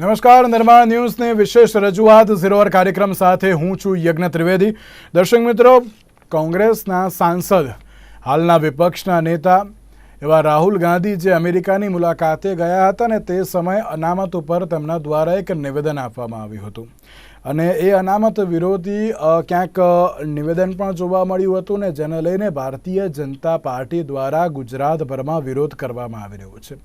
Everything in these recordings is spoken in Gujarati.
નમસ્કાર, નિર્માણ ન્યૂઝની વિશેષ રજૂઆત ઝીરોવર કાર્યક્રમ સાથે હું છું યજ્ઞ ત્રિવેદી. દર્શક મિત્રો, કોંગ્રેસના સાંસદ, હાલના વિપક્ષના નેતા એવા રાહુલ ગાંધી જે અમેરિકાની મુલાકાતે ગયા હતા ને તે સમયે અનામત ઉપર તેમના દ્વારા એક નિવેદન આપવામાં આવ્યું હતું. અને એ અનામત વિરોધી ક્યાંક નિવેદન પણ જોવા મળ્યું હતું ને, જેને લઈને ભારતીય જનતા પાર્ટી દ્વારા ગુજરાતભરમાં વિરોધ કરવામાં આવી રહ્યો છે.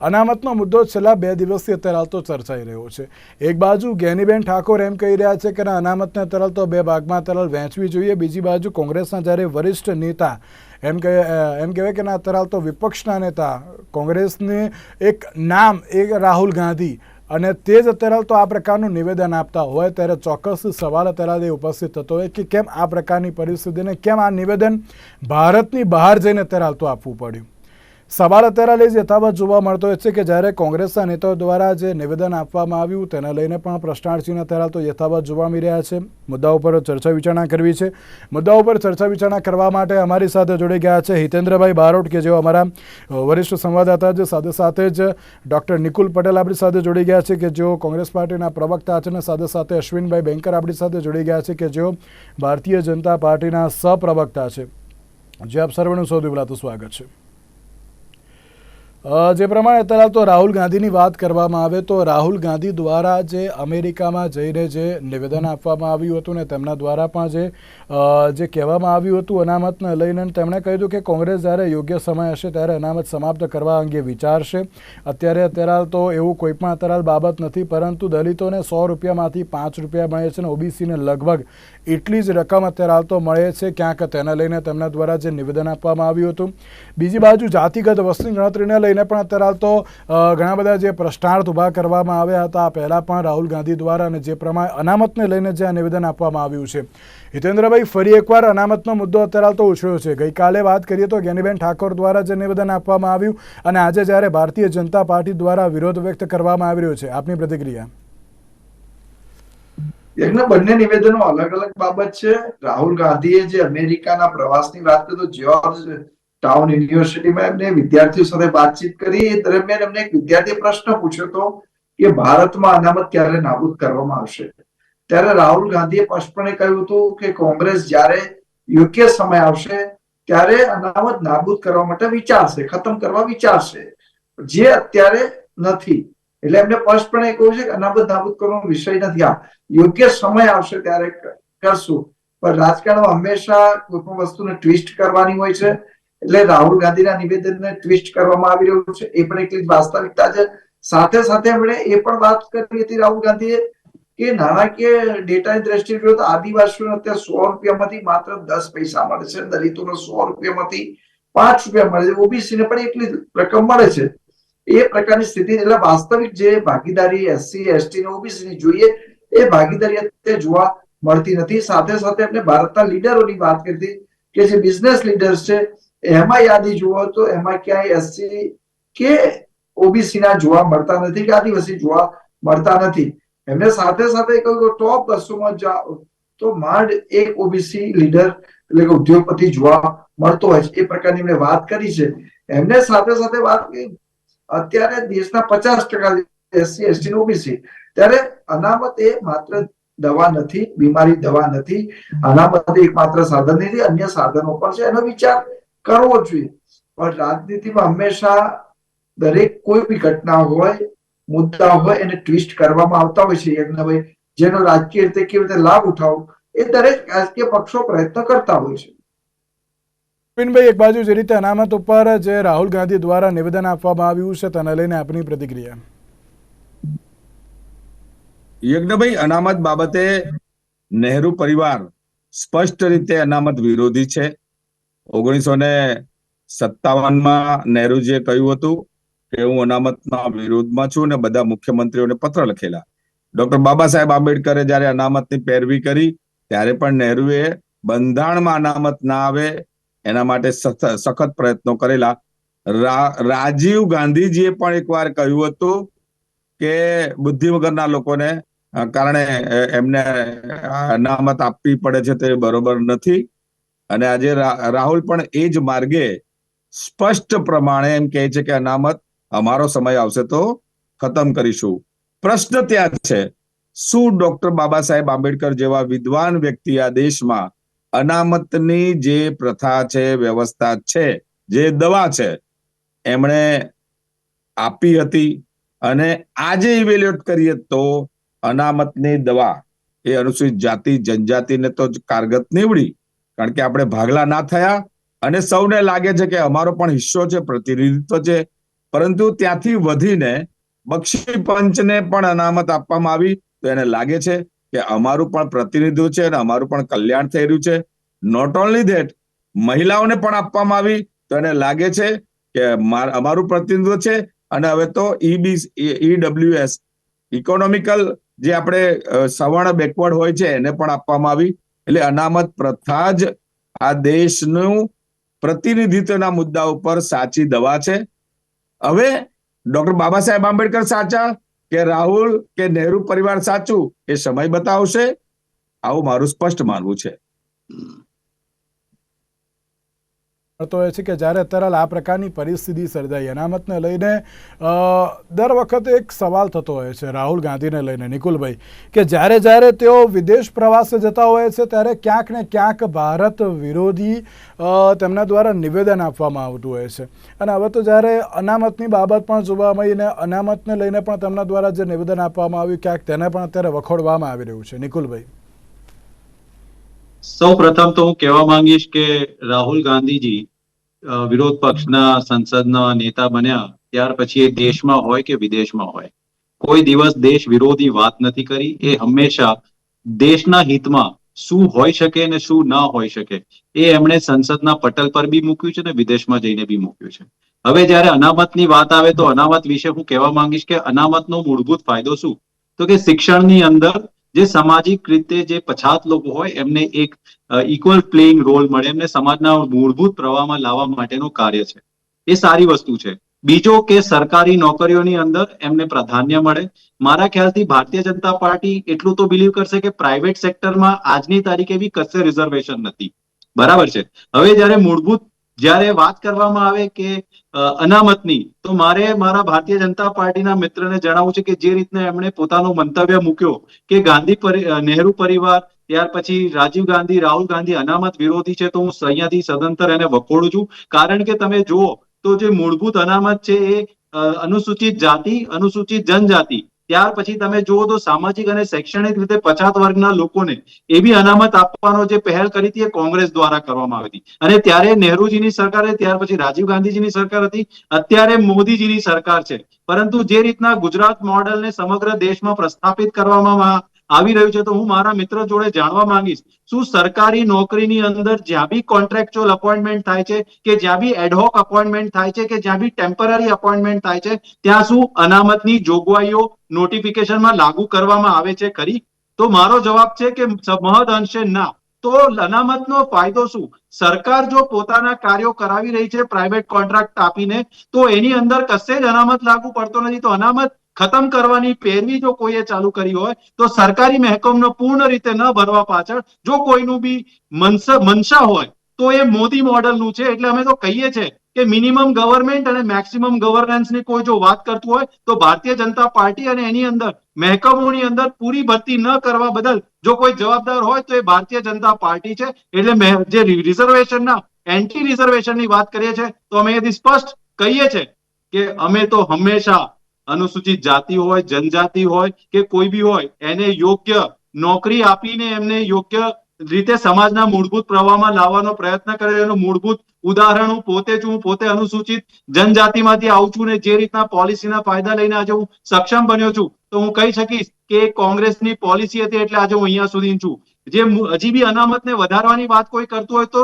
અનામતનો મુદ્દો છેલ્લા બે દિવસથી અત્યારે હાલ તો ચર્ચાઈ રહ્યો છે. એક બાજુ જ્ઞાનીબેન ઠાકોર એમ કહી રહ્યા છે કે અનામતને તરલ તો બે ભાગમાં તરલ વહેંચવી જોઈએ. બીજી બાજુ કોંગ્રેસના જ્યારે વરિષ્ઠ નેતા એમ કહે એમ કહેવાય કે ના તરાલ તો વિપક્ષના નેતા કોંગ્રેસને એક નામ એક રાહુલ ગાંધી અને તે જ અત્યારે તો આ પ્રકારનું નિવેદન આપતા હોય ત્યારે ચોક્કસ સવાલ અત્યારે ઉપસ્થિત થતો હોય કે કેમ આ પ્રકારની પરિસ્થિતિને કેમ આ નિવેદન ભારતની બહાર જઈને અત્યારે આપવું પડ્યું? સવાલ અત્યારે લઈ યથાવત જોવા મળતો હોય છે કે જ્યારે કોંગ્રેસના નેતાઓ દ્વારા જે નિવેદન આપવામાં આવ્યું, તેને લઈને પણ પ્રશ્નાર્થચિહ્ન અત્યારે તો યથાવત જોવા મળી રહ્યા છે. મુદ્દા ઉપર ચર્ચા વિચારણા કરવી છે. મુદ્દા ઉપર ચર્ચા વિચારણા કરવા માટે અમારી સાથે જોડી ગયા છે હિતેન્દ્રભાઈ બારોટ, કે જેઓ અમારા વરિષ્ઠ સંવાદદાતા છે. સાથે સાથે જ ડૉક્ટર નિકુલ પટેલ આપણી સાથે જોડી ગયા છે, કે જેઓ કોંગ્રેસ પાર્ટીના પ્રવક્તા છે. અને સાથે સાથે અશ્વિનભાઈ બેંકર આપણી સાથે જોડી ગયા છે, કે જેઓ ભારતીય જનતા પાર્ટીના સહપ્રવક્તા છે. જે આપ સર્વનું સૌથી પહેલાં તો સ્વાગત છે. જે પ્રમાણે અત્યારે તો રાહુલ ગાંધીની વાત કરવામાં આવે તો રાહુલ ગાંધી દ્વારા જે અમેરિકામાં જઈને જે નિવેદન આપવામાં આવ્યું હતું ને તેમના દ્વારા પણ જે જે કહેવામાં આવ્યું હતું અનામતને લઈને તેમણે કહ્યું કે કોંગ્રેસ જ્યારે યોગ્ય સમય હશે ત્યારે અનામત સમાપ્ત કરવા અંગે વિચારશે. અત્યારે અત્યારે તો એવું કોઈ પણ અત્યારે બાબત નથી, પરંતુ દલિતોને સો રૂપિયામાંથી પાંચ રૂપિયા મળે છે અને ઓબીસીને લગભગ એટલી જ રકમ અત્યારે હાલ તો મળે છે. ક્યાંક તેને લઈને તેમના દ્વારા જે નિવેદન આપવામાં આવ્યું હતું. બીજી બાજુ જાતિગત વસ્તી ગણતરીને લઈને પણ અત્યારે હાલ તો ઘણા બધા જે પ્રશ્નાર્થ ઊભા કરવામાં આવ્યા હતા. પહેલાં પણ રાહુલ ગાંધી દ્વારા અને જે પ્રમાણે અનામતને લઈને જે આ નિવેદન આપવામાં આવ્યું છે. હિતેન્દ્રભાઈ, ફરી એકવાર અનામતનો મુદ્દો અત્યારે હાલ તો ઉછળ્યો છે. ગઈકાલે વાત કરીએ તો જ્ઞાનીબેન ઠાકોર દ્વારા જે નિવેદન આપવામાં આવ્યું અને આજે જ્યારે ભારતીય જનતા પાર્ટી દ્વારા વિરોધ વ્યક્ત કરવામાં આવી રહ્યો છે. આપની પ્રતિક્રિયા? યજ્ઞ બંને નિવેદનો અલગ અલગ બાબત છે. રાહુલ ગાંધીએ જે અમેરિકાના પ્રવાસની વાત કરી જ્યોર્જ ટાઉન યુનિવર્સિટીમાં એમને વિદ્યાર્થીઓ સાથે વાતચીત કરી. એ દરમિયાન એમને એક વિદ્યાર્થીએ પ્રશ્ન પૂછ્યો હતો કે ભારતમાં અનામત ક્યારે નાબૂદ કરવામાં આવશે? ત્યારે રાહુલ ગાંધીએ સ્પષ્ટપણે કહ્યું હતું કે કોંગ્રેસ જ્યારે યોગ્ય સમય આવશે ત્યારે અનામત નાબૂદ કરવા માટે વિચારશે, ખતમ કરવા વિચારશે. જે અત્યારે નથી એટલે એમને સ્પષ્ટપણે કહ્યું છે કે અનાબત નાબૂદ કરવાનો વિષય નથી. આ યોગ્ય સમય આવશે ત્યારે કરશું. પણ રાજકારણમાં હંમેશા કોઈ પણ વસ્તુને ટ્વિસ્ટ કરવાની હોય છે. એટલે રાહુલ ગાંધીના નિવેદનને ટ્વિસ્ટ કરવામાં આવી રહ્યું છે. એ પણ એટલી જ વાસ્તવિકતા છે. સાથે સાથે એમણે એ પણ વાત કરી હતી રાહુલ ગાંધીએ કે નાણાકીય ડેટાની દ્રષ્ટિએ જોઈએ તો આદિવાસીઓને અત્યારે સો રૂપિયામાંથી માત્ર દસ પૈસા મળે છે. દલિતોને સો રૂપિયામાંથી પાંચ રૂપિયા મળે છે. ઓબીસી ને પણ એટલી રકમ મળે છે. એ પ્રકારની સ્થિતિ, એટલે વાસ્તવિક જે ભાગીદારી એસસી, એસટી ને ઓબીસી ની જોઈએ, એ ભાગીદારી અત્યારે જોવા મળતી નથી. સાથે સાથે આપણે ભારતના લીડરોની વાત કરી કે જે બિઝનેસ લીડર્સ છે, એમાં યાદી જુઓ તો એમાં ક્યાંય એસસી કે ઓબીસી ના જોવા મળતા નથી, કે આદિવાસી જોવા મળતા નથી. એમને સાથે સાથે કહ્યું કે ટોપ બસોમાં જાઓ તો માંડ એક ઓબીસી લીડર, એટલે કે ઉદ્યોગપતિ જોવા મળતો હોય છે. એ પ્રકારની એમણે વાત કરી છે. એમને સાથે સાથે વાત કરી અત્યારે દેશના પચાસ ટકા એસસી એસટી ઓબીસી ત્યારે અનામત એ માત્ર દવા નથી, બીમારી દવા નથી. અનામત એક સાધન નથી અન્ય સાધનો પણ છે. એનો વિચાર કરવો જોઈએ. પણ રાજનીતિમાં હંમેશા દરેક કોઈ બી ઘટના હોય, મુદ્દા હોય, એને ટ્વિસ્ટ કરવામાં આવતા હોય છે. યજ્ઞભાઈ જેનો રાજકીય રીતે કેવી રીતે લાભ ઉઠાવવો એ દરેક રાજકીય પક્ષો પ્રયત્ન કરતા હોય છે. અરવિંદભાઈ એક બાજુ જે રીતે અનામત ઉપર જે રાહુલ ગાંધી દ્વારા નિવેદન આપવામાં આવ્યું છે, તેને લઈને આપની પ્રતિક્રિયા. યજ્ઞભાઈ અનામત બાબતે નહેરુ પરિવાર સ્પષ્ટ રીતે અનામત વિરોધી છે. ઓગણીસો ને સત્તાવનમાં નહેરુજીએ કહ્યું હતું કે હું અનામતના વિરોધમાં છું ને બધા મુખ્યમંત્રીઓને પત્ર લખેલા. ડોક્ટર બાબા સાહેબ આંબેડકરે જ્યારે અનામતની પેરવી કરી, ત્યારે પણ નહેરુએ બંધારણમાં અનામત ના આવે એના માટે સખત પ્રયત્નો કરેલા. રાજીવ ગાંધીજીએ પણ એકવાર કહ્યું હતું કે બુદ્ધિ વગરના લોકોને કારણે એમને અનામત આપવી પડે છે તે બરોબર નથી. અને આજે રાહુલ પણ એ જ માર્ગે સ્પષ્ટ પ્રમાણે એમ કહે છે કે અનામત અમારો સમય આવશે તો ખતમ કરીશું. પ્રશ્ન ત્યાં છે. શું ડોક્ટર બાબા સાહેબ આંબેડકર જેવા વિદ્વાન વ્યક્તિ આ દેશમાં અનામતની જે પ્રથા છે, વ્યવસ્થા છે, જે દવા છે, એમણે આપી હતી અને આજે ઇવેલ્યુએટ કરીએ તો અનામતની દવા એ અનુસૂચિત જાતિ, જનજાતિને તો કારગત નીવડી. કારણ કે આપણે ભાગલા ના થયા અને સૌને લાગે છે કે અમારો પણ હિસ્સો છે, પ્રતિનિધિત્વ છે. પરંતુ ત્યાંથી વધીને બક્ષી પંચને પણ અનામત આપવામાં આવી તો એને લાગે છે કે અમારું પણ પ્રતિનિધિત્વ છે અને અમારું પણ કલ્યાણ થઈ રહ્યું છે. નોટ ઓનલી ધેટ મહિલાઓને પણ આપવામાં આવી તો એને લાગે છે કે અમારું પ્રતિનિધિત્વ છે અને હવે તો ઈબી ઈડબ્લ્યુએસ ઇકોનોમિકલ જે આપણે સવર્ણ બેકવર્ડ હોય છે એને પણ આપવામાં આવી. એટલે અનામત પ્રથા જ આ દેશનું પ્રતિનિધિત્વના મુદ્દા ઉપર સાચી દવા છે. હવે ડોક્ટર બાબા સાહેબ આંબેડકર સાચા કે રાહુલ કે નહેરુ પરિવાર સાચું એ સમય બતાવશે? આવું મારું સ્પષ્ટ માનવું છે. તો એ છે કે જ્યારે અત્યારે આ પ્રકારની પરિસ્થિતિ સર્જાઈ, અનામતને લઈને દર વખતે એક સવાલ થતો હોય છે રાહુલ ગાંધીને લઈને, નિકુલભાઈ, કે જ્યારે જ્યારે તેઓ વિદેશ પ્રવાસે જતા હોય છે ત્યારે ક્યાંક ને ક્યાંક ભારત વિરોધી તેમના દ્વારા નિવેદન આપવામાં આવતું હોય છે. અને હવે તો જ્યારે અનામતની બાબત પણ જોવા મળીને અનામતને લઈને પણ તેમના દ્વારા જે નિવેદન આપવામાં આવ્યું, ક્યાંક તેને પણ અત્યારે વખોડવામાં આવી રહ્યું છે. નિકુલભાઈ. સૌ પ્રથમ તો હું કહેવા માંગીશ કે રાહુલ ગાંધીજી વિરોધ પક્ષના સંસદના નેતા બન્યા, ત્યાર પછી એ દેશમાં હોય કે વિદેશમાં હોય. કોઈ દિવસ દેશ વિરોધી વાત નથી કરી, એ હંમેશા દેશના હિતમાં શું હોઈ શકે અને શું ના હોઈ શકે, એ એમણે સંસદના પટલ પર બી મૂક્યું છે ને વિદેશમાં જઈને બી મૂક્યું છે. હવે જ્યારે અનામતની વાત આવે તો અનામત વિશે હું કહેવા માંગીશ કે અનામતનો મૂળભૂત ફાયદો શું? તો કે શિક્ષણની અંદર જે સામાજિક રીતે જે પછાત લોકો હોય, એમને એક ઇક્વલ પ્લેઇંગ રોલ મળે, એમને સમાજના મૂળભૂત પ્રવાહમાં લાવવા માટેનું કાર્ય છે. એ સારી વસ્તુ છે. બીજો કે સરકારી નોકરીઓની અંદર એમને પ્રાધાન્ય મળે. મારા ખ્યાલથી ભારતીય જનતા પાર્ટી એટલું તો બિલીવ કરશે કે પ્રાઇવેટ સેક્ટરમાં આજની તારીખે બી કશે રિઝર્વેશન નથી. બરાબર છે. હવે જ્યારે મૂળભૂત જ્યારે વાત કરવામાં આવે કે અનામતની, તો મારે મારા ભારતીય જનતા પાર્ટીના મિત્રને જણાવવું છે કે જે રીતના એમણે પોતાનો મંતવ્ય મૂક્યો કે ગાંધી નહેરુ પરિવાર, ત્યાર પછી રાજીવ ગાંધી, રાહુલ ગાંધી અનામત વિરોધી છે, તો હું અહીંયાથી સદંતર એને વખોડું છું. કારણ કે તમે જુઓ, તો જે મૂળભૂત અનામત છે એ અનુસૂચિત જાતિ, અનુસૂચિત જનજાતિ ત્યાર પછી તમે જુઓ તો સામાજિક અને શૈક્ષણિક રીતે પછાત વર્ગના લોકોને એવી અનામત આપવાનો જે પહેલ કરી હતી એ કોંગ્રેસ દ્વારા કરવામાં આવી હતી. અને ત્યારે નહેરુજીની સરકાર ત્યાર પછી રાજીવ ગાંધીજીની સરકાર હતી, અત્યારે મોદીજીની સરકાર છે. પરંતુ જે રીતના ગુજરાત મોડેલને સમગ્ર દેશમાં પ્રસ્થાપિત કરવામાં આવી રહ્યું છે, તો હું મારા મિત્ર જોડે જાણવા માંગીશ, શું સરકારી નોકરીની અંદર જ્યાં બી કોન્ટ્રાક્ચ્યુઅલ અપોઇન્ટમેન્ટ થાય છે, કે જ્યાં બી એડહોક અપોઇન્ટમેન્ટ થાય છે, કે જ્યાં બી ટેમ્પરરી અપોઇન્ટમેન્ટ થાય છે, ત્યાં શું અનામતની જોગવાઈઓ નોટિફિકેશનમાં લાગુ કરવામાં આવે છે ખરી? તો મારો જવાબ છે કે મહદ અંશે ના. તો અનામતનો ફાયદો શું? સરકાર જો પોતાના કાર્યો કરાવી રહી છે પ્રાઇવેટ કોન્ટ્રાક્ટ આપીને, તો એની અંદર કશે જ અનામત લાગુ પડતો નથી. તો અનામત ખતમ કરવાની પેરવી જો કોઈએ ચાલુ કરી હોય, તો સરકારી મહેકમનો પૂર્ણ રીતે ન ભરવા પાછળ જો કોઈનું બી મનસા હોય, તો એ મોદી મોડલનું છે. એટલે અમે તો કહીએ છે કે મિનિમમ ગવર્મેન્ટ અને મેક્સિમમ ગવર્નન્સની કોઈ જો વાત કરતું હોય, તો ભારતીય જનતા પાર્ટી અને એની અંદર મહેકમોની અંદર પૂરી ભરતી ન કરવા બદલ જો કોઈ જવાબદાર હોય, તો એ ભારતીય જનતા પાર્ટી છે. એટલે જે રિઝર્વેશનના એન્ટી રિઝર્વેશનની વાત કરીએ છીએ તો અમે એથી સ્પષ્ટ કહીએ છીએ કે અમે તો હંમેશા અનુસૂચિત જાતિ હોય, જનજાતિ હોય કે કોઈ બી હોય, એને યોગ્ય નોકરી આપીને એમને યોગ્ય રીતે સમાજના મૂળભૂત પ્રવાહમાં લાવવાનો પ્રયત્ન કરે. એનું મૂળભૂત ઉદાહરણ હું પોતે છું પોતે અનુસૂચિત જનજાતિમાંથી આવું છું ને જે રીતના પોલિસીના ફાયદા લઈને આજે હું સક્ષમ બન્યો છું, તો હું કહી શકીશ કે કોંગ્રેસની પોલિસી હતી એટલે આજે હું અહીંયા સુધી છું. જે હજી બી અનામતને વધારવાની વાત કોઈ કરતું હોય તો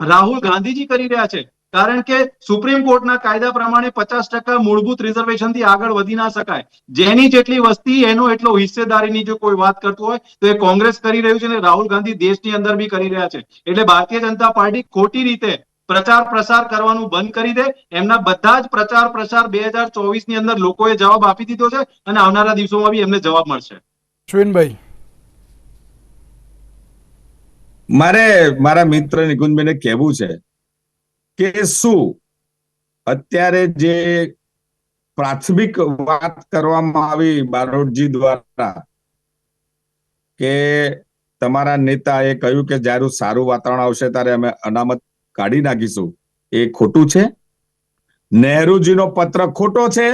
રાહુલ ગાંધીજી કરી રહ્યા છે. કારણ કે સુપ્રીમ કોર્ટના કાયદા પ્રમાણે પચાસ ટકા મૂળભૂત રિઝર્વેશનથી આગળ વધી ના શકાય. જેની જેટલી વસ્તી એનો એટલો હિસ્સેદારીની જો કોઈ વાત કરતું હોય તો એ કોંગ્રેસ કરી રહ્યું છે અને રાહુલ ગાંધી દેશની અંદર બી કરી રહ્યા છે. એટલે ભારતીય જનતા પાર્ટી ખોટી રીતે પ્રચાર પ્રસાર કરવાનું બંધ કરી દે. એમના બધા જ પ્રચાર પ્રસાર બે હજાર ચોવીસની અંદર લોકોએ જવાબ આપી દીધો છે અને આવનારા દિવસોમાં બી એમને જવાબ મળશે. શ્વિનભાઈ મારે મારા મિત્ર નિકુંજભાઈને કહેવું છે કે શું અત્યારે જે પ્રાથમિક વાત કરવામાં આવી બારોટજી દ્વારા કે તમારા નેતાએ કહ્યું કે જ્યારે સારું વાતાવરણ આવશે ત્યારે અમે અનામત કાઢી નાખીશું. એ ખોટું છે? નહેરુજીનો પત્ર ખોટો છે?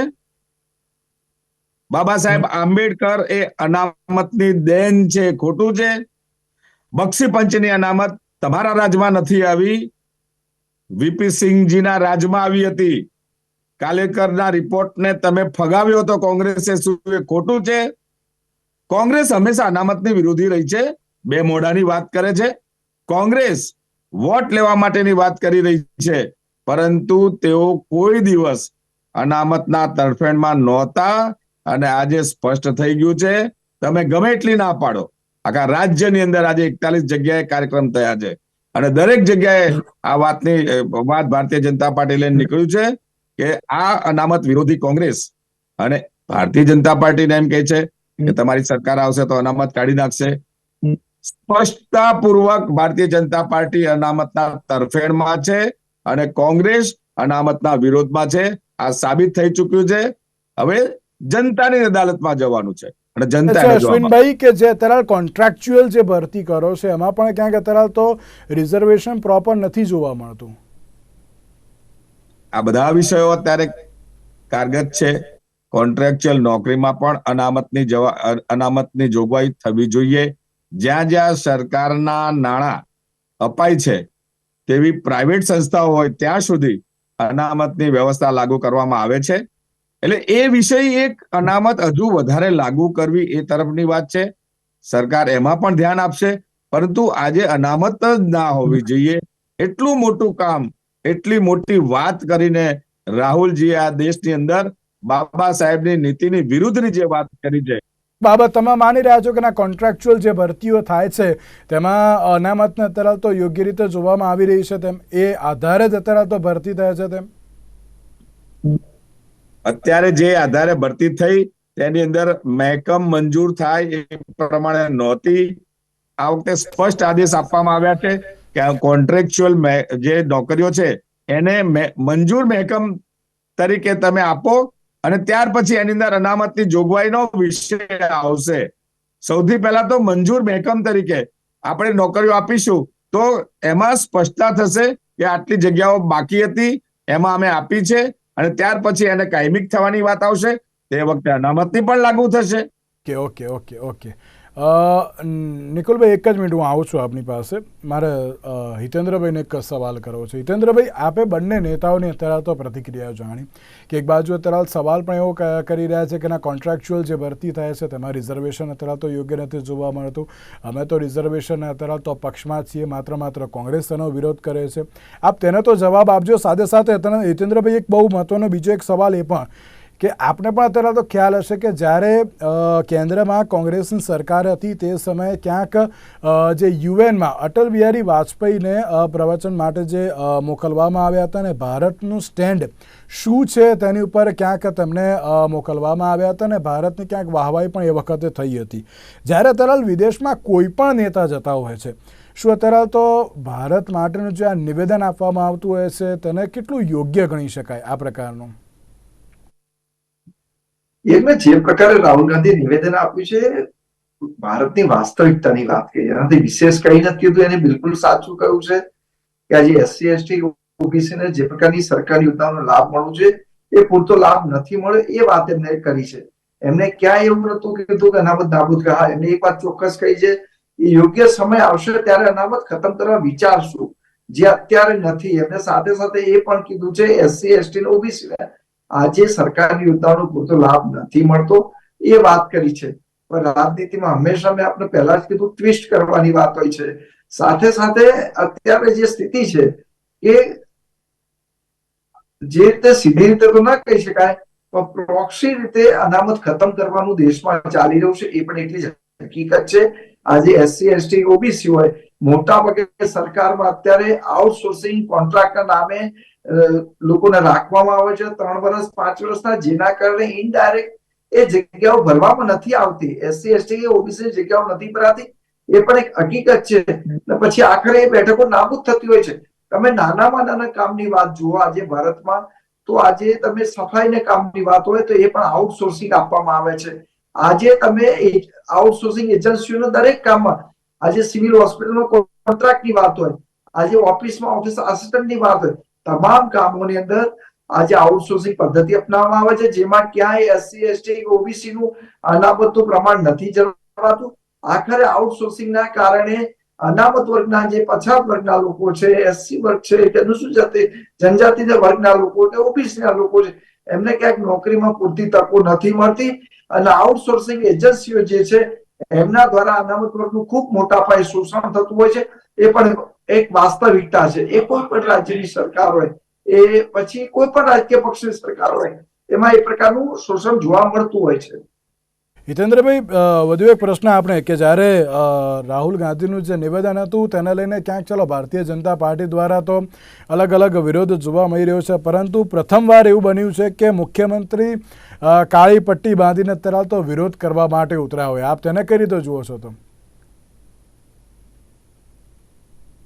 બાબા સાહેબ આંબેડકર એ અનામતની દેન છે ખોટું છે? બક્ષી પંચની અનામત તમારા રાજમાં નથી આવી. વીપી સિંહજીના રાજમાં આવી હતી. કાલેકરના રિપોર્ટને તમે ફગાવ્યો હતો કોંગ્રેસે શું? એ ખોટું છે? કોંગ્રેસ હંમેશા અનામતની વિરોધી રહી છે. બે મોઢાની વાત કરે છે. કોંગ્રેસ વોટ લેવા માટેની વાત કરી રહી છે. પરંતુ તેઓ કોઈ દિવસ અનામતના તરફેણમાં નહોતા અને આજે સ્પષ્ટ થઈ ગયું છે. તમે ગમે એટલી ના પાડો. આખા રાજ્યની અંદર આજે એકતાલીસ જગ્યાએ કાર્યક્રમ થયા છે. અને દરેક જગ્યાએ આ વાતની વાત ભારતીય જનતા પાર્ટી લઈને નીકળ્યું છે કે આ અનામત વિરોધી કોંગ્રેસ અને ભારતીય જનતા પાર્ટીને એમ કહે છે કે તમારી સરકાર આવશે તો અનામત કાઢી નાખશે. સ્પષ્ટતાપૂર્વક ભારતીય જનતા પાર્ટી અનામતના તરફેણમાં છે અને કોંગ્રેસ અનામતના વિરોધમાં છે. આ સાબિત થઈ ચુક્યું છે. હવે જનતાની અદાલતમાં જવાનું છે. અને જનતા. અશ્વિનભાઈ કે જે અત્યારે કોન્ટ્રાક્ચ્યુઅલ જે ભરતી કરો છે એમાં પણ ક્યાંક અત્યારે તો રિઝર્વેશન પ્રોપર નથી જોવા મળતું. આ બધા વિષયો અત્યારે કારગત છે. કોન્ટ્રાક્ચ્યુઅલ નોકરીમાં પણ અનામતની જવા અનામતની જોગવાઈ થવી જોઈએ. જ્યાં જ્યાં સરકારના નાણાં અપાય છે તેવી પ્રાઇવેટ સંસ્થાઓ હોય ત્યાં સુધી અનામતની વ્યવસ્થા લાગુ કરવામાં આવે છે. એટલે એ વિષય એક અનામત હજુ વધારે લાગુ કરવી એ તરફની વાત છે. સરકાર એમાં પણ ધ્યાન આપશે, પરંતુ આજે અનામત જ ના હોવી જોઈએ. એટલું મોટું કામ, એટલી મોટી વાત કરીને રાહુલજી આ દેશની અંદર બાબા સાહેબની નીતિની વિરુદ્ધની જે વાત કરી છે. બાબત તમે માની રહ્યા છો કે ના કોન્ટ્રાક્ચ્યુઅલ જે ભરતીઓ થાય છે, તેમાં અનામતને અત્યારે તો યોગ્ય રીતે જોવામાં આવી રહી છે તેમ, એ આધારે જ અત્યારે તો ભરતી થાય છે તેમ? અત્યારે જે આધારે ભરતી થઈ, તેની અંદર મહેકમ મંજૂર થાય એ પ્રમાણે નહોતી. આ વખતે સ્પષ્ટ આદેશ આપવામાં આવ્યા છે કે કોન્ટ્રાક્ચ્યુઅલ જે નોકરીઓ છે, એને મંજૂર મહેકમ તરીકે તમે આપો અને ત્યાર પછી એની અંદર અનામતની જોગવાઈનો વિષય આવશે. સૌથી પહેલા તો મંજૂર મહેકમ તરીકે આપણે નોકરીઓ આપીશું તો એમાં સ્પષ્ટતા થશે કે આટલી જગ્યાઓ બાકી હતી, એમાં અમે આપી છે. અને ત્યાર પછી એને કાયમિક થવાની વાત આવશે. તે વખતે અનામતની પણ લાગુ થશે. Okay okay okay okay. Nikulbhai, એક જ મિનિટ, હું આવું છું આપની પાસે. મારે હિતેન્દ્રભાઈને એક સવાલ કરવો છે. હિતેન્દ્રભાઈ, આપે બંને નેતાઓની અત્યારે તો પ્રતિક્રિયાઓ જાણી કે એક બાજુ અત્યારે સવાલ પણ એવો કરી રહ્યા છે કે એના કોન્ટ્રાક્ચ્યુઅલ જે ભરતી થાય છે, તેમાં રિઝર્વેશન અત્યારે તો યોગ્ય નથી જોવા મળતું. અમે તો રિઝર્વેશન અત્યારે તો પક્ષમાં છીએ, માત્ર માત્ર કોંગ્રેસ તેનો વિરોધ કરે છે. આપ તેને તો જવાબ આપજો. સાથે સાથે હિતેન્દ્રભાઈ, એક બહુ મહત્વનો બીજો એક સવાલ એ પણ કે આપને પણ અત્યારે તો ખ્યાલ હશે કે જ્યારે કેન્દ્રમાં કોંગ્રેસની સરકાર હતી તે સમયે ક્યાંક જે યુએનમાં અટલ બિહારી વાજપેયીને પ્રવચન માટે જે મોકલવામાં આવ્યા હતા અને ભારતનું સ્ટેન્ડ શું છે તેની ઉપર ક્યાંક તેમને મોકલવામાં આવ્યા હતા અને ભારતની ક્યાંક વાહવાઈ પણ એ વખતે થઈ હતી. જ્યારે અત્યારે વિદેશમાં કોઈ પણ નેતા જતા હોય છે, શું અત્યારે તો ભારત માટેનું જે આ નિવેદન આપવામાં આવતું હોય છે તેને કેટલું યોગ્ય ગણી શકાય આ પ્રકારનું? એમને જે પ્રકારે રાહુલ ગાંધીએ નિવેદન આપ્યું છે, ભારતની વાસ્તવિકતાની વાત કરી એનાથી વિશેષ કઈ નથી કીધું એને બિલકુલ સાચું કહ્યું છે કે આજે એસસી એસટી ઓબીસી ને જે પ્રકારની સરકારી યોજનાઓનો લાભ મળવો છે એ પૂરતો લાભ નથી મળ્યો એ વાત એમને કરી છે. એમને ક્યાં એવું નતું કીધું કે અનામત નાબૂદ રહા એમને એક વાત ચોક્કસ કહી છે, એ યોગ્ય સમય આવશે ત્યારે અનામત ખતમ કરવા વિચારશું. જે અત્યારે નથી, એમને સાથે સાથે એ પણ કીધું છે એસસી એસટી ને ઓબીસી ને આજે સરકારની યોજનાઓનો પૂરતો લાભ નથી મળતો, એ વાત કરી છે. પણ રાજનીતિમાં હંમેશા મેં આપણે પહેલા જ કીધું, ટ્વિસ્ટ કરવાની વાત હોય છે. સાથે સાથે અત્યારે જે સ્થિતિ છે, એ જે રીતે સીધી રીતે તો ના કહી શકાય, પણ પ્રોક્સી રીતે અનામત ખતમ કરવાનું દેશમાં ચાલી રહ્યું છે, એ પણ એટલી જ હકીકત છે. આજે એસસી, એસટી, ઓબીસી હોય, મોટા ભાગે સરકારમાં અત્યારે આઉટસોર્સિંગ કોન્ટ્રાક્ટના નામે લોકોને રાખવામાં આવે છે. ત્રણ વર્ષ પાંચ વર્ષના જેના કારણે ઇનડાયરેક્ટ એ જગ્યાઓ ભરવામાં નથી આવતી. એસસી એસટી ઓબીસી જગ્યાઓ નથી ભરાતી. એ પણ એક હકીકત છે. ને પછી આખરે એ બેઠકો નાબૂદ થતી હોય છે. તમે નાનામાં નાના કામની વાત જુઓ આજે ભારતમાં, તો આજે તમે સફાઈને કામની વાત હોય તો એ પણ આઉટસોર્સિંગ આપવામાં આવે છે. આજે તમે આઉટસોર્સિંગ એજન્સીઓનો દરેક કામમાં, આજે સિવિલ હોસ્પિટલનો કોન્ટ્રાક્ટની વાત હોય, આજે ઓફિસમાં ઓફિસ આસિસ્ટન્ટની વાત હોય તમામ કામોની અંદર આજે આઉટસોર્સિંગ પદ્ધતિ અપનાવવામાં આવે છે, જેમાં ક્યાંય એસસી એસટી ઓબીસી નું અનામતનું પ્રમાણ નથી જળવાતું આખરે આઉટસોર્સિંગના કારણે અનામત વર્ગના જે પછાત વર્ગના લોકો છે એસસી વર્ગ છે અનુસૂચિત જનજાતિના વર્ગના લોકો છે ઓબીસીના લોકો છે, એમને ક્યાંક નોકરીમાં પૂરતી તકો નથી મળતી. અને આઉટસોર્સિંગ એજન્સીઓ જે છે, એમના દ્વારા અનામત વર્ગનું ખૂબ મોટા પાયે શોષણ થતું હોય છે. એ પણ એક વાસ્તવિકતા છે. એ કોઈ પણ રાજ્યની સરકાર હોય, એ પછી કોઈ પણ રાજકીય પક્ષની સરકાર હોય, એમાં એ પ્રકારનું શોષણ જોવા મળતું હોય છે. હિતેન્દ્રભાઈ વધુ એક પ્રશ્ન આપણે, કે જ્યારે રાહુલ ગાંધીનું જે નિવેદન હતું, તેને લઈને ક્યાંક ચલો, ભારતીય જનતા પાર્ટી દ્વારા તો અલગ અલગ વિરોધ જોવા મળી રહ્યો છે. પરંતુ પ્રથમવાર એવું બન્યું છે કે મુખ્યમંત્રી કાળી પટ્ટી બાંધીને અત્યારે તો વિરોધ કરવા માટે ઉતર્યા હોય. આપ તેને કઈ રીતે જુઓ છો તો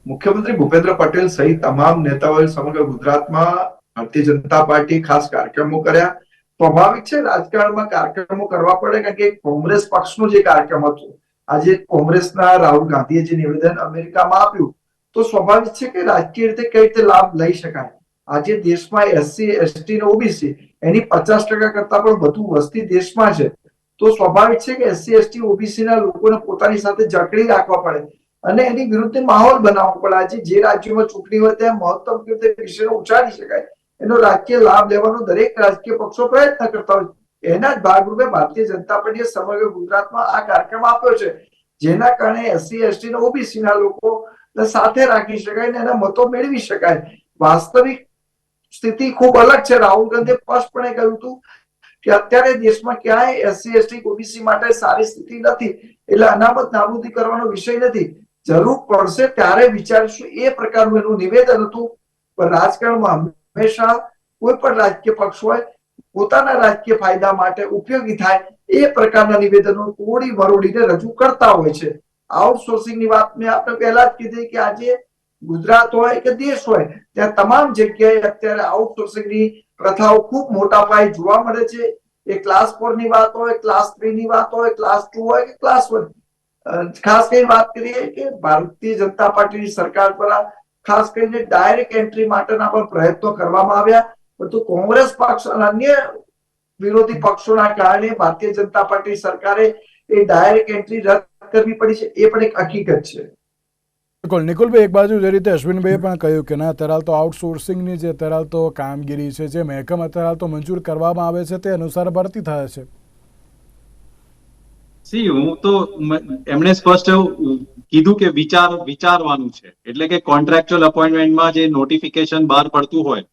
મુખ્યમંત્રી ભૂપેન્દ્ર પટેલ સહિત તમામ નેતાઓએ સમગ્ર ગુજરાતમાં ભારતીય જનતા પાર્ટી ખાસ કાર્યક્રમો કર્યા. સ્વાભાવિક છે, રાજકારણમાં કાર્યક્રમો કરવા પડે કારણ કે કોંગ્રેસ પક્ષનો જે કાર્યક્રમ હતો, આજે કોંગ્રેસના રાહુલ ગાંધીએ જે નિવેદન અમેરિકામાં આપ્યું, તો સ્વાભાવિક છે કે રાજકીય રીતે કઈ રીતે લાભ લઈ શકાય? આજે દેશમાં એસસી, એસટી ને ઓબીસી, એની પચાસ ટકા કરતા પણ વધુ વસ્તી દેશમાં છે. તો સ્વાભાવિક છે કે એસસી, એસટી ઓબીસી ના લોકોને પોતાની સાથે જકડી રાખવા પડે. અને એની વિરુદ્ધ માહોલ બનાવવો પડે. આજે જે રાજ્યોમાં ચૂંટણી હોય ત્યાં મહત્તમ રીતે વિષયને ઉછાળી શકાય. એનો રાજકીય લાભ લેવાનો દરેક રાજકીય પક્ષો પ્રયત્ન કરતા હોય એના જ ભાગરૂપે ભારતીય જનતા પાર્ટીએ સમગ્ર ગુજરાતમાં આ કાર્યક્રમ આપ્યો છે. જેના કારણે એસસી, એસટી ને ઓબીસી ના લોકો સાથે રાખી શકાય ને એના મતો મેળવી શકાય. વાસ્તવિક સ્થિતિ ખૂબ અલગ છે. રાહુલ ગાંધીએ સ્પષ્ટપણે કહ્યું હતું કે અત્યારે દેશમાં ક્યાંય એસસી, એસટી, ઓબીસી માટે સારી સ્થિતિ નથી. એટલે અનામત નાબૂદી કરવાનો વિષય નથી. જરૂર પડશે ત્યારે વિચારીશું. એ પ્રકારનું એનું નિવેદન હતું. પણ રાજકારણમાં હંમેશા કોઈ પણ રાજકીય પક્ષ હોય, પોતાના રાજકીય ફાયદા માટે ઉપયોગી થાય એ પ્રકારના નિવેદનો તોડી મરોડીને રજૂ કરતા હોય છે. આઉટસોર્સિંગની વાત મેં આપણે પહેલા જ કીધી કે આજે ગુજરાત હોય કે દેશ હોય, ત્યાં તમામ જગ્યાએ અત્યારે આઉટસોર્સિંગની પ્રથાઓ ખૂબ મોટા પાયે જોવા મળે છે. એ ક્લાસ ફોરની વાત હોય, ક્લાસ થ્રી ની વાત હોય, ક્લાસ ટુ હોય કે ક્લાસ વન. ખાસ કરીને વાત કરીએ કે ભારતીય જનતા પાર્ટીની સરકાર દ્વારા ખાસ કરીને ડાયરેક્ટ એન્ટ્રી માટેના પણ પ્રયત્નો કરવામાં આવ્યા. પરંતુ કોંગ્રેસ પક્ષ અને અન્ય વિરોધી પક્ષોના કારણે ભારતીય જનતા પાર્ટી સરકારે એ ડાયરેક્ટ એન્ટ્રી રદ કરવી પડી છે. એ પણ એક હકીકત છે. બિલકુલ. નિકુલભાઈ, એક બાજુ જે રીતે અશ્વિનભાઈએ પણ કહ્યું કે ના, અત્યારે તો આઉટસોર્સિંગની જે અત્યારે તો કામગીરી છે, જે મહેકમ અત્યારે તો મંજૂર કરવામાં આવે છે, તે અનુસાર ભરતી થાય છે. સી, હું તો એમણે સ્પષ્ટ કીધું કે વિચાર, વિચારવાનું છે. એટલે કે કોન્ટ્રાક્ચ્યુઅલ અપોઇન્ટમેન્ટમાં જે નોટિફિકેશન બહાર પડતું હોય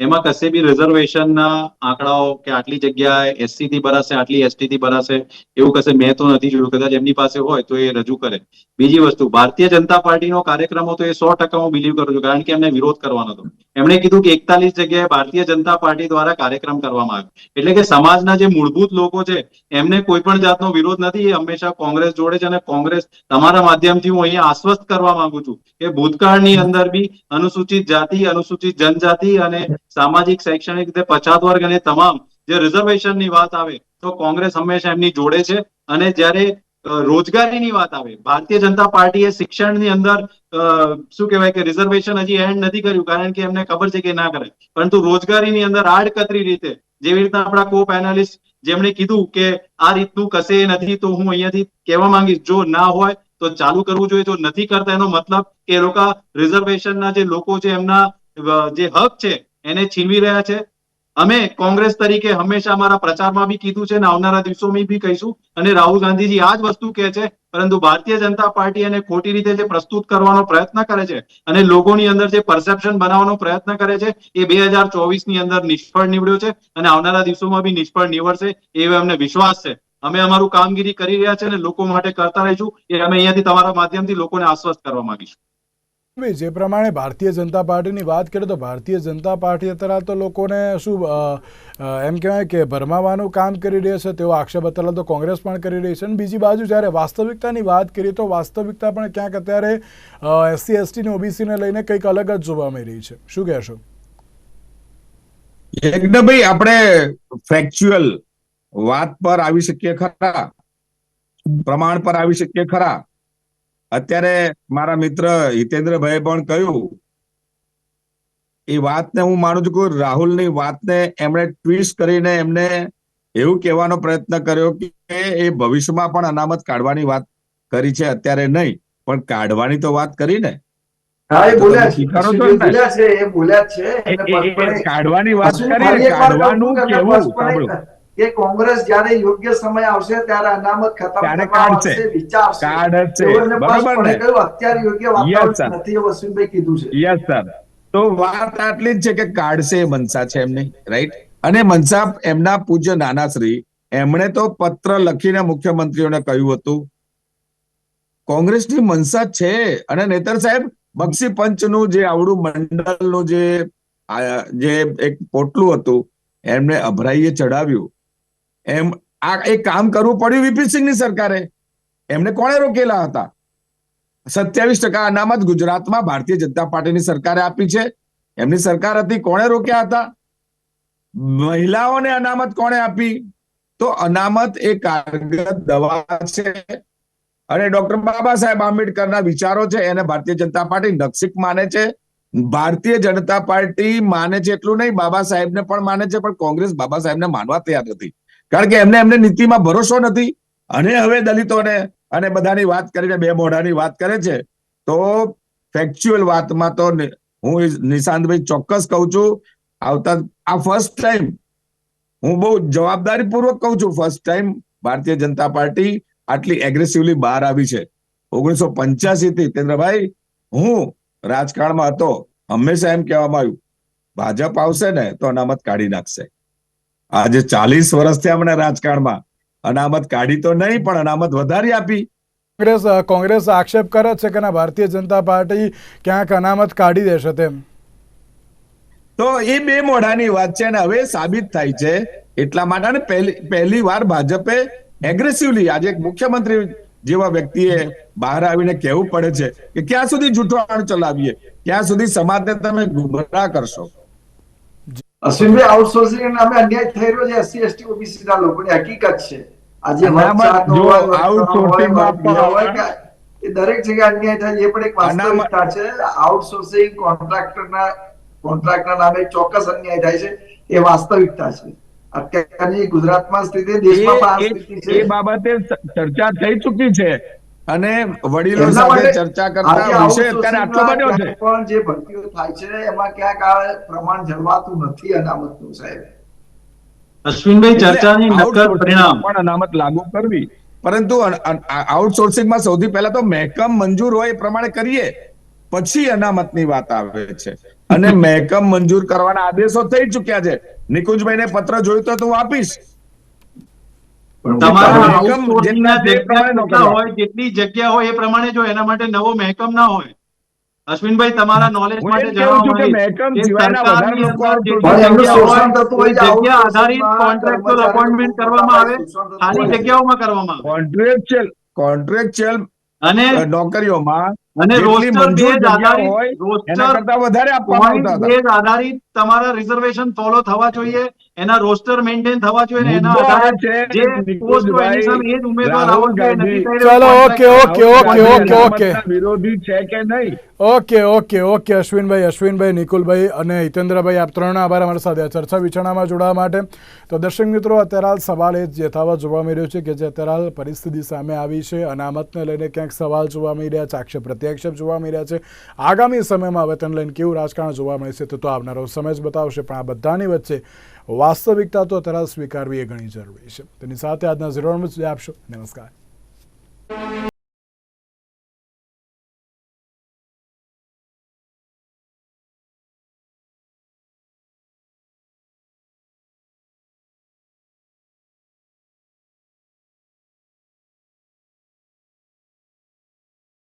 એમાં કશે બી રિઝર્વેશનના આંકડાઓ કે આટલી જગ્યાએ એસસી થી ભરાશે, આટલી એસટી થી ભરાશે, એવું કશે મેં તો નથી જોયું. કદાચ એમની પાસે હોય તો એ રજૂ કરે. બીજી વસ્તુ, ભારતીય જનતા પાર્ટીનો કાર્યક્રમ હતો એ સો ટકા હું બિલીવ કરું છું, કારણ કે એમને વિરોધ કરવાનો હતો. એમણે કીધું કે એકતાલીસ જગ્યાએ ભારતીય જનતા પાર્ટી દ્વારા કાર્યક્રમ કરવામાં આવ્યો. એટલે કે સમાજના જે મૂળભૂત લોકો છે, એમને કોઈ પણ જાતનો વિરોધ નથી, એ હંમેશા કોંગ્રેસ જોડે છે અને કોંગ્રેસ તમારા માધ્યમથી હું અહીંયા આશ્વસ્ત કરવા માંગુ છું કે ભૂતકાળની અંદર બી અનુસૂચિત જાતિ, અનુસૂચિત જનજાતિ અને સામાજિક, શૈક્ષણિક રીતે પછાત વર્ગ અને તમામ જે રિઝર્વેશનની વાત આવે, તો કોંગ્રેસ હંમેશા એમની જોડે છે. અને જ્યારે રોજગારીની વાત આવે, ભારતીય જનતા પાર્ટીએ શિક્ષણની અંદર શું કહેવાય કે રિઝર્વેશન હજી એન્ડ નથી કર્યું, કારણ કે એમને ખબર છે કે ના કરે. પરંતુ રોજગારીની અંદર આડકતરી રીતે, જેવી રીતના આપણા કો પેનાલિસ્ટ જેમણે કીધું કે આ રીતનું કશે નથી, તો હું અહીંયાથી કહેવા માંગીશ, જો ના હોય, તો ચાલુ કરવું જોઈએ. જો નથી કરતા, એનો મતલબ કે એ લોકો રિઝર્વેશનના જે લોકો છે, એમના જે હક છે એને છીનવી રહ્યા છે. અમે કોંગ્રેસ તરીકે હંમેશા અમારા પ્રચારમાં બી કીધું છે અને આવનારા દિવસોમાં બી કહીશું. અને રાહુલ ગાંધીજી આ જ વસ્તુ કહે છે, પરંતુ ભારતીય જનતા પાર્ટી એને ખોટી રીતે જે પ્રસ્તુત કરવાનો પ્રયત્ન કરે છે અને લોકોની અંદર જે પરસેપ્શન બનાવવાનો પ્રયત્ન કરે છે, એ બે હજાર ચોવીસની અંદર નિષ્ફળ નીવડ્યો છે અને આવનારા દિવસોમાં બી નિષ્ફળ નીવડશે એવો અમને વિશ્વાસ છે. અમે અમારું કામગીરી કરી રહ્યા છે અને લોકો માટે કરતા રહીશું એ અમે અહીંયાથી તમારા માધ્યમથી લોકોને આશ્વસ્ત કરવા માંગીશું. જે પ્રમાણે ભારતીય જનતા પાર્ટીની વાત કરીએ તો ભારતીય જનતા પાર્ટી અત્યારે તો લોકોને શું એમ કહેવાય કે ભરમાવાનું કામ કરી રહી છે તેવો આક્ષેપ અત્યારે તો કોંગ્રેસ પણ કરી રહી છે. અને બીજી બાજુ જ્યારે વાસ્તવિકતાની વાત કરીએ તો વાસ્તવિકતા પણ ક્યાંક અત્યારે એસસી એસટીને ઓબીસીને લઈને કંઈક અલગ જ જોવા મળી રહી છે. શું કહેશો? એકદમ ભાઈ, આપણે ફેક્ચ્યુઅલ વાત પર આવી શકીએ ખરા, પ્રમાણ પર આવી શકીએ ખરા. અત્યારે મારા મિત્ર હિતેન્દ્રભાઈ પણ કહ્યું એ વાતને હું માનું છું કે રાહુલની વાતને એમણે ટ્વીટ કરીને એમને એવું કહેવાનો પ્રયત્ન કર્યો કે એ ભવિષ્યમાં પણ અનામત કાઢવાની વાત કરી છે અત્યારે નહીં પણ કાઢવાની તો વાત કરી ને હા એ બોલ્યા છે? બોલ્યા છે એ બોલ્યા છે. કાઢવાની વાત કરી કાઢવાનું કેવું? સાંભળો. કે કોંગ્રેસ જ્યારે યોગ્ય સમય આવશે ત્યારે અનામત ખતમ ત્યારે કરવા કાઢશે. આવશે વિચારશે. કાઢશે ને? કહ્યું? અત્યારે યોગ્ય વાતાવરણ નથી અશ્વિનભાઈ કીધું છે. Yes sir. તો વાત આટલી જ છે કે કાઢશે મનસા છે એમની રાઈટ અને મનસા એમના પૂજ્ય નાનાશ્રી એમણે તો પત્ર લખીને મુખ્યમંત્રીઓને કહ્યું હતું. કોંગ્રેસની મનસા છે. અને નેતર સાહેબ બક્ષી પંચનું જે આવડું મંડળનું જે જે એક પોટલું હતું એમને અભરાઈએ ચડાવ્યું એમ આ એક કામ કરવું પડ્યું વીપીસિંહની સરકારે. એમને કોણે રોકેલા હતા? સત્યાવીસ ટકા અનામત ગુજરાતમાં ભારતીય જનતા પાર્ટીની સરકારે આપી છે. એમની સરકાર હતી, કોણે રોક્યા હતા? મહિલાઓને અનામત કોણે આપી? તો અનામત એ કારગર દવા છે. અને ડોક્ટર બાબા સાહેબ આંબેડકરના વિચારો છે, એને ભારતીય જનતા પાર્ટી નક્ષિક માને છે. ભારતીય જનતા પાર્ટી માને છે એટલું નહીં, બાબા સાહેબને પણ માને છે, પણ કોંગ્રેસ બાબા સાહેબને માનવા તૈયાર નથી. કારણ કે એમને એમને નીતિમાં ભરોસો નથી. અને હવે દલિતોને અને બધાની વાત કરીને બે મોઢાની વાત કરે છે, તો ફેક્ચ્યુઅલ વાતમાં તો હું નિશાંતભાઈ ચોક્કસ કહું છું, આવતા આ ફર્સ્ટ ટાઈમ હું બહુ જવાબદારીપૂર્વક કહું છું first time Bharatiya Janata party આટલી એગ્રેસિવલી બહાર આવી છે. ઓગણીસો પંચ્યાસી થી તેન્દ્રભાઈ હું રાજકારણમાં હતો, હંમેશા એમ કહેવામાં આવ્યું, ભાજપ આવશે ને તો અનામત કાઢી નાખશે. આજે ચાલીસ વર્ષથી આપણે રાજકારણમાં. અનામત કાઢી તો નહીં પણ અનામત વધારી આપી. કોંગ્રેસ કોંગ્રેસ આક્ષેપ કરે છે કે ભારતીય જનતા પાર્ટી ક્યાંક અનામત કાઢી દેશે તેમ. તો એ બે મોઢાની વાત છે અને હવે સાબિત થાય છે. એટલા માટે અને પહેલી પહેલી વાર ભાજપે એગ્રેસિવલી આજે એક મુખ્યમંત્રી જેવા વ્યક્તિએ બહાર આવીને કહેવું પડે છે કે ક્યાં સુધી જૂઠવાણ ચલાવીએ? ક્યાં સુધી સમાજને તમે ગુમરા કરશો? અશ્વિનભાઈ આઉટસોર્સિંગ નામે અન્યાય થઈ રહ્યો છે એસસી એસટી ઓબીસી ના લોકોની હકીકત છે. આજે દરેક જગ્યાએ અન્યાય થાય એ પણ એક વાસ્તવિકતા છે. આઉટસોર્સિંગ કોન્ટ્રાક્ટરના કોન્ટ્રાક્ટના નામે ચોક્કસ અન્યાય થાય છે એ વાસ્તવિકતા છે. અત્યારની ગુજરાતમાં સ્થિતિ દેશમાં પણ આ સ્થિતિ છે. એ બાબતે ચર્ચા થઈ ચૂકી છે. અને વડીલો સાથે ચર્ચા કરતા વિષય અત્યારે આટલો બન્યો માં છે. પણ જે ભરતીઓ થાય છે એમાં ક્યાંક આ પ્રમાણ જળવાતું નથી અનામતનું સાહેબ. અશ્વિનભાઈ ચર્ચાની નક્કર પરિણામ. પણ અનામત લાગુ કરવી. પરંતુ આઉટસોર્સિંગમાં સૌથી પહેલા તો મહેકમ મંજૂર હોય એ પ્રમાણે કરીએ પછી અનામતની વાત આવે છે. અને મહેકમ મંજૂર કરવાના આદેશો થઈ ચુક્યા છે. નિકુંજભાઈને પત્ર જોઈતો તો હું આપીશ પણ તમારા મહેકમ આઉટસોર્સિંગના જેટલા જગ્યા જે પ્રમાણે કેટલા હોય જેટલી જગ્યા હોય એ પ્રમાણે જો એના માટે નવો મહેકમ ના હોય. અશ્વિનભાઈ તમારા નોલેજ માટે જગ્યા આધારિત કર્મચારીઓ અપોઇન્ટમેન્ટ કરવામાં આવે ખાલી જગ્યાઓમાં કરવામાં આવે. કોન્ટ્રેક્ચ્યુઅલ કોન્ટ્રેક્ચ્યુઅલ અને નોકરીઓમાં અને રોસ્ટર બેઝ આધારિત રોસ્ટર વધારે આપવામાં પોઈન્ટ આવતા હતા. બેઝ આધારિત તમારા રિઝર્વેશન ફોલો થવા જોઈએ એના રોસ્ટર મેન્ટેન થવા જોઈએ એના આધારે જે પોસ્ટ એની એ જ ઉમેદવાર ચાલો. Okay, okay, okay, okay, okay. વિરોધી છે કે નહીં? Okay okay okay Ashwinbhai Ashwinbhai Nikulbhai અને હિતેન્દ્રભાઈ આપ ત્રણ આભાર અમારી સાથે. આ ચર્ચા વિચારણામાં જોડાવા માટે તો દર્શક મિત્રો અત્યારે હાલ સવાલ એ યથાવત જોવા મળી રહ્યો છે કે જે અત્યારે હાલ પરિસ્થિતિ સામે આવી છે. અનામતને લઈને ક્યાંક સવાલ જોવા મળી રહ્યા છે. આક્ષેપ પ્રત્યાક્ષેપ જોવા મળી રહ્યા છે. આગામી સમયમાં વેતન તેને લઈને કેવું રાજકારણ જોવા મળશે તે તો આવનારો સમય જ બતાવશે, પણ આ બધાની વચ્ચે વાસ્તવિકતા તો અત્યારે સ્વીકારવી એ ઘણી જરૂરી છે. તેની સાથે આજના ઝીરો આપશો. નમસ્કાર.